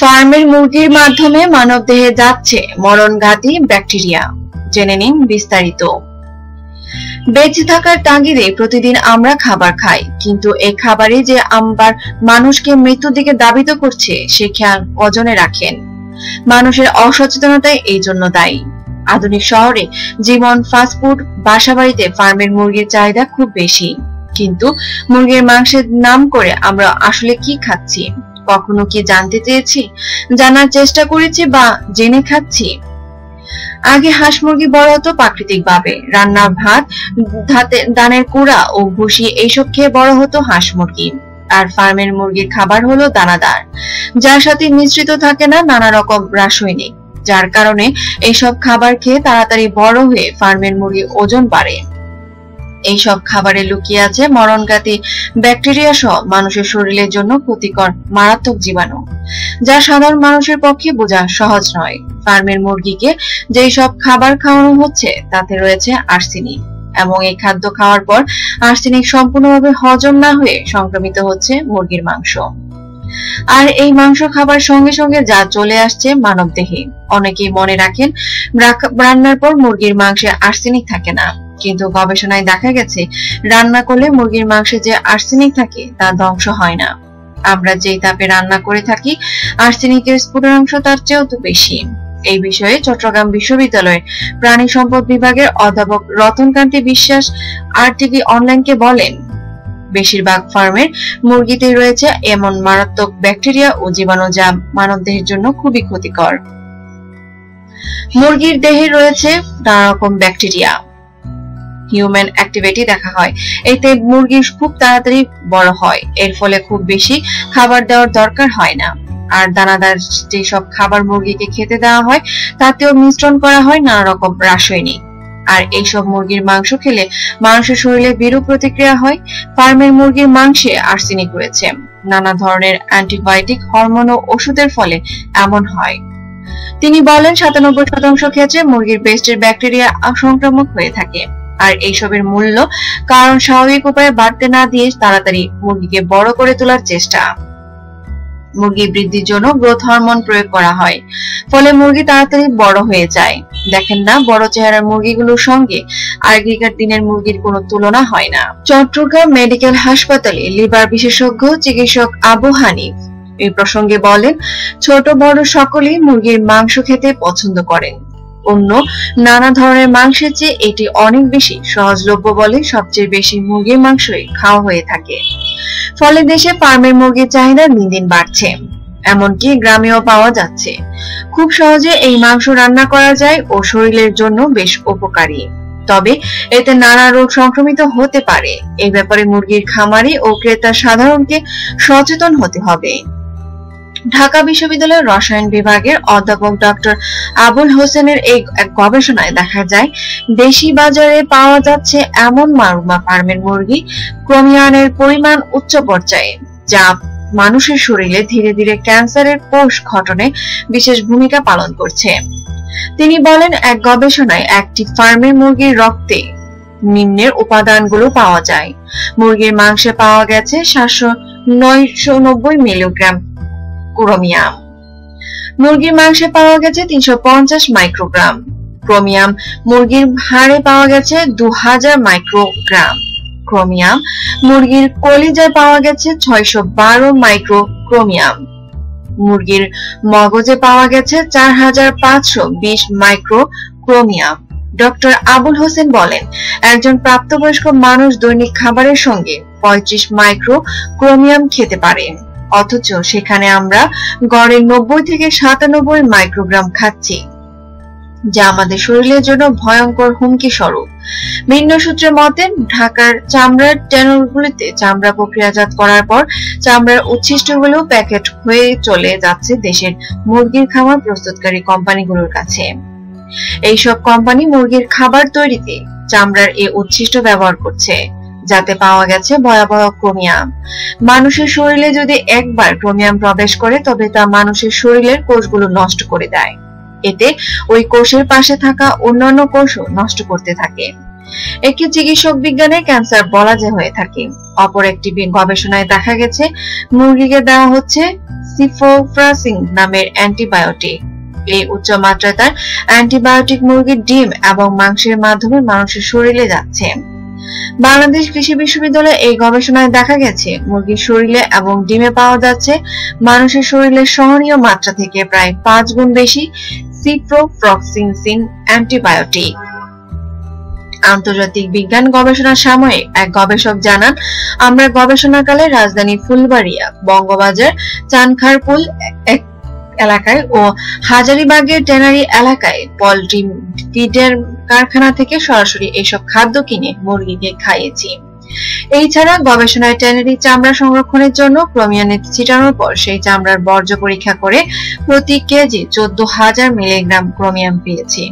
ফার্মের মুরগির মাধ্যমে মানবদেহে যাচ্ছে মরণঘাতী ব্যাকটেরিয়া। জেনে নিন বিস্তারিত। বেঁচে থাকার তাগিদে প্রতিদিন আমরা খাবার খাই, কিন্তু এই খাবারই যে আম্বার মানুষকে মৃত্যুর দিকে দাবিত করছে, সে খেয়াল অজনে রাখেন। মানুষের অসচেতনতাই এই জন্য দায়ী। আধুনিক শহরে জীবন ফাস্টফুড বাসাবাড়িতে ফার্মের মুরগির চাহিদা খুব বেশি। কিন্তু মুরগির মাংসের নাম করে আমরা আসলে কি খাচ্ছি? কখনো কি জানতে চেয়েছি? জানার চেষ্টা করেছি বা জেনে খাচ্ছি আগে হাঁস মুরগি বড় হতো প্রাকৃতিক ভাবে। রান্না ভাত ধানের কুড়া ও ভুসি এইসব খেয়ে বড় হতো হাঁস মুরগি। আর ফার্মের মুরগির খাবার হলো দানাদার। যার সাথে মিশ্রিত থাকে না নানা রকম রাসায়নিক। যার কারণে এইসব খাবার খেয়ে তাড়াতাড়ি বড় হয়ে ফার্মের মুরগির ওজন বাড়ে। এইসব খাবারে লুকিয়ে আছে মরণঘাতী ব্যাকটেরিয়া সহ মানুষের শরীরের জন্য ক্ষতিকর, মারাত্মক জীবাণু, যা সাধারণ মানুষের পক্ষে বোঝা সহজ নয়। ফার্মের মুরগিকে যেই সব খাবার খাওয়ানো হচ্ছে, তাতে রয়েছে আর্সেনিক এবং এই খাদ্য খাওয়ার পর আর্সেনিক সম্পূর্ণভাবে হজম না হয়ে সংক্রমিত হচ্ছে মুরগির মাংস। আর এই মাংস খাবার সঙ্গে সঙ্গে যা চলে আসছে মানব দেহে অনেকেই মনে রাখেন রান্নার পর মুরগির মাংসে আর্সেনিক থাকে না। কিন্তু গবেষণায় দেখা গেছে, রান্না করলে মুরগির মাংসে যে আর্সেনিক থাকে তা ধ্বংস হয় না। আমরা যেই তাপে রান্না করে থাকি, আর্সেনিকের স্ফুটনাংশ তার চেয়েও তো বেশি। এই বিষয়ে চট্টগ্রাম বিশ্ববিদ্যালয়ের প্রাণী সম্পদ বিভাগের অধ্যাপক রতনকান্তি বিশ্বাস আর টিভি অনলাইনকে বলেন, বেশিরভাগ ফার্মের মুরগিতে রয়েছে এমন মারাত্মক ব্যাকটেরিয়া ও জীবাণু যা মানবদেহের জন্য খুবই ক্ষতিকর। মুরগির দেহে রয়েছে নানা রকম ব্যাকটেরিয়া। হিউম্যান অ্যাক্টিভিটি দেখা হয়। এতে মুরগি খুব তাড়াতাড়ি বড় হয়। এর ফলে খুব বেশি খাবার দেওয়ার দরকার হয় না। আর দানাদার যেসব খাবার মুরগিকে খেতে দেওয়া হয়, তাতেও মিশ্রণ করা হয় নানা রকম রাসায়নিক। আর এইসব মুরগির মাংস খেলে মানুষের শরীরে বিরূপ প্রতিক্রিয়া হয়। ফার্মের মুরগির মাংসে আর্সেনিক রয়েছে। নানা ধরনের অ্যান্টিবায়োটিক, হরমোন ও ওষুধের ফলে এমন হয়। তিনি বলেন, সাতানব্বই শতাংশ ক্ষেত্রে মুরগির বেস্টের ব্যাকটেরিয়া সংক্রামক হয়ে থাকে। আর এইসবের মূল্য কারণ স্বাভাবিক উপায়ে বাড়তে না দিয়ে তাড়াতাড়ি মুরগিকে বড় করে তোলার চেষ্টা। মুরগি বৃদ্ধির জন্য গ্রোথ হরমোন প্রয়োগ করা হয়, ফলে মুরগি তাড়াতাড়ি বড় হয়ে যায়। দেখেন না, বড় চেহারার মুরগিগুলোর সঙ্গে আগেকার দিনের মুরগির কোনো তুলনা হয় না। চট্টগ্রাম মেডিকেল হাসপাতালে লিভার বিশেষজ্ঞ চিকিৎসক আবু হানিফ এই প্রসঙ্গে বলেন, ছোট বড় সকলেই মুরগির মাংস খেতে পছন্দ করেন। অন্য নানা ধরনের মাংসের চেয়ে এটি অনেক বেশি সহজলভ্য বলে সবচেয়ে বেশি মুরগির মাংসই খাওয়া হয়ে থাকে। ফলে দেশে ফার্মের মুরগির চাহিদা দিন দিন বাড়ছে, এমনকি গ্রামেও পাওয়া যাচ্ছে। খুব সহজে এই মাংস রান্না করা যায় ও শরীরের জন্য বেশ উপকারী। তবে এতে নানা রোগ সংক্রমিত হতে পারে। এই ব্যাপারে মুরগির খামারি ও ক্রেতা সাধারণকে সচেতন হতে হবে। ঢাকা বিশ্ববিদ্যালয়ের রসায়ন বিভাগের অধ্যাপক ডক্টর আবুল হোসেনের এই গবেষণায় দেখা যায়, দেশি বাজারে পাওয়া যাচ্ছে এমন মারুমা ফার্মের মুরগি, ক্রোমিয়ানের পরিমাণ উচ্চ পর্যায়ে, যা মানুষের শরীরে ধীরে ধীরে ক্যান্সারের কোষ ঘটনে বিশেষ ভূমিকা পালন করছে। তিনি বলেন, এক গবেষণায় একটি ফার্মের মুরগির রক্তে নিম্নের উপাদানগুলো পাওয়া যায়। মুরগির মাংসে পাওয়া গেছে সাতশো নয়শো নব্বই মিলিগ্রাম ক্রোমিয়াম। মুরগির মাংসে পাওয়া গেছে তিনশো পঞ্চাশ মাইক্রোগ্রাম। ক্রোমিয়াম মুরগির হাড়ে পাওয়া গেছে দু হাজার মাইক্রোগ্রাম। ক্রোমিয়াম মুরগির কলিজায় পাওয়া গেছে ছয়শো বারো মাইক্রোক্রোমিয়াম। মুরগির মগজে পাওয়া গেছে চার হাজার পাঁচশো বিশ মাইক্রোক্রোমিয়াম। ডক্টর আবুল হোসেন বলেন, একজন প্রাপ্তবয়স্ক মানুষ দৈনিক খাবারের সঙ্গে পঁয়ত্রিশ মাইক্রো ক্রোমিয়াম খেতে পারে। অথচ সেখানে আমরা গড়ে নব্বই থেকে সাতানব্বই মাইক্রোগ্রাম খাচ্ছি, যা আমাদের শরীরের জন্য ভয়ঙ্কর হুমকি স্বরূপ। ভিন্ন সূত্রের মতে, ঢাকার চামড়ার ট্যানলগুলিতে চামড়া প্রক্রিয়াজাত করার পর চামড়ার উচ্ছিষ্টগুলো প্যাকেট হয়ে চলে যাচ্ছে দেশের মুরগির খামার প্রস্তুতকারী কোম্পানিগুলোর কাছে। এইসব কোম্পানি মুরগির খাবার তৈরিতে চামড়ার এ উচ্ছিষ্ট ব্যবহার করছে। যাতে পাওয়া গেছে ভয়াবহ ক্রোমিয়াম। মানুষের শরীরে যদি একবার ক্রোমিয়াম প্রবেশ করে, তবে তা মানুষের শরীরের কোষগুলো নষ্ট করে দেয়। এতে ওই কোষের পাশে থাকা অন্যান্য কোষও নষ্ট করতে থাকে। একটি চিকিৎসক বিজ্ঞানে ক্যান্সার বলা যে হয়ে থাকে। অপর একটি গবেষণায় দেখা গেছে, মুরগিকে দেওয়া হচ্ছে সিফোফ্রাসিং নামের অ্যান্টিবায়োটিক। এই উচ্চ মাত্রাতার অ্যান্টিবায়োটিক মুরগির ডিম এবং মাংসের মাধ্যমে মানুষের শরীরে যাচ্ছে। বাংলাদেশ কৃষি বিশ্ববিদ্যালয়ে এই গবেষণায় দেখা গেছে, মুরগির শরীরে এবং ডিমে পাওয়া যাচ্ছে মানুষের শরীরে সহনীয় মাত্রা থেকে প্রায় পাঁচ গুণ বেশি সিপ্রোফ্লক্সিনসিন অ্যান্টিবায়োটিক আন্তর্জাতিক বিজ্ঞান গবেষণা সাময়িক এক গবেষক জানান, আমরা গবেষণাকালে রাজধানী ফুলবাড়িয়া, বঙ্গবাজার, চানখারপুল এলাকায় ও হাজারিবাগের ট্যানারি এলাকায় পল্ট্রি ফিডের কারখানা থেকে সরাসরি এসব খাদ্য কিনে মুরগিকে খাইয়েছি। এই ছাড়া গবেষণায় ট্যানারি চামড়া সংরক্ষণের জন্য ক্রোমিয়ানে ছিটানোর পর সেই চামড়ার বর্জ্য পরীক্ষা করে প্রতি কেজি চোদ্দ হাজার মিলিগ্রাম ক্রোমিয়াম পেয়েছি।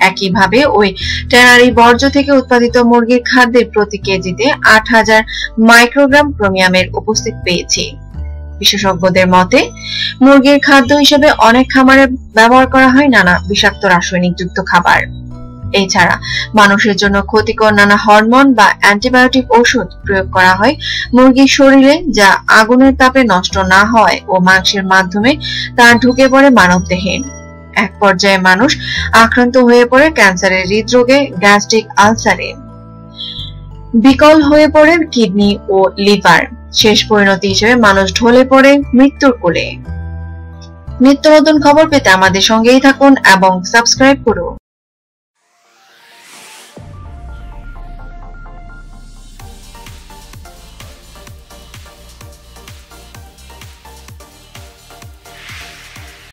একইভাবে ওই ট্যানারি বর্জ্য থেকে উৎপাদিত মুরগির খাদ্যে প্রতি কেজিতে আট হাজার মাইক্রোগ্রাম ক্রোমিয়ামের উপস্থিত পেয়েছি। বিশেষজ্ঞদের মতে, মুরগির খাদ্য হিসেবে অনেক খামারে ব্যবহার করা হয় নানা বিষাক্ত রাসায়নিক যুক্ত খাবার। এছাড়া মানুষের জন্য ক্ষতিকর নানা হরমোন বা অ্যান্টিবায়োটিক ওষুধ প্রয়োগ করা হয় মুরগির শরীরে, যা আগুনের তাপে নষ্ট না হয় ও মাংসের মাধ্যমে তা ঢুকে পড়ে মানবদেহে। এক পর্যায়ে মানুষ আক্রান্ত হয়ে পড়ে ক্যান্সারের হৃদরোগে, গ্যাস্ট্রিক আলসারে। বিকল হয়ে পড়ে কিডনি ও লিভার। শেষ পরিণতি হিসেবে মানুষ ঢলে পড়ে মৃত্যুর কোলে। নিত্য নতুন খবর পেতে আমাদের সঙ্গেই থাকুন এবং সাবস্ক্রাইব করুন।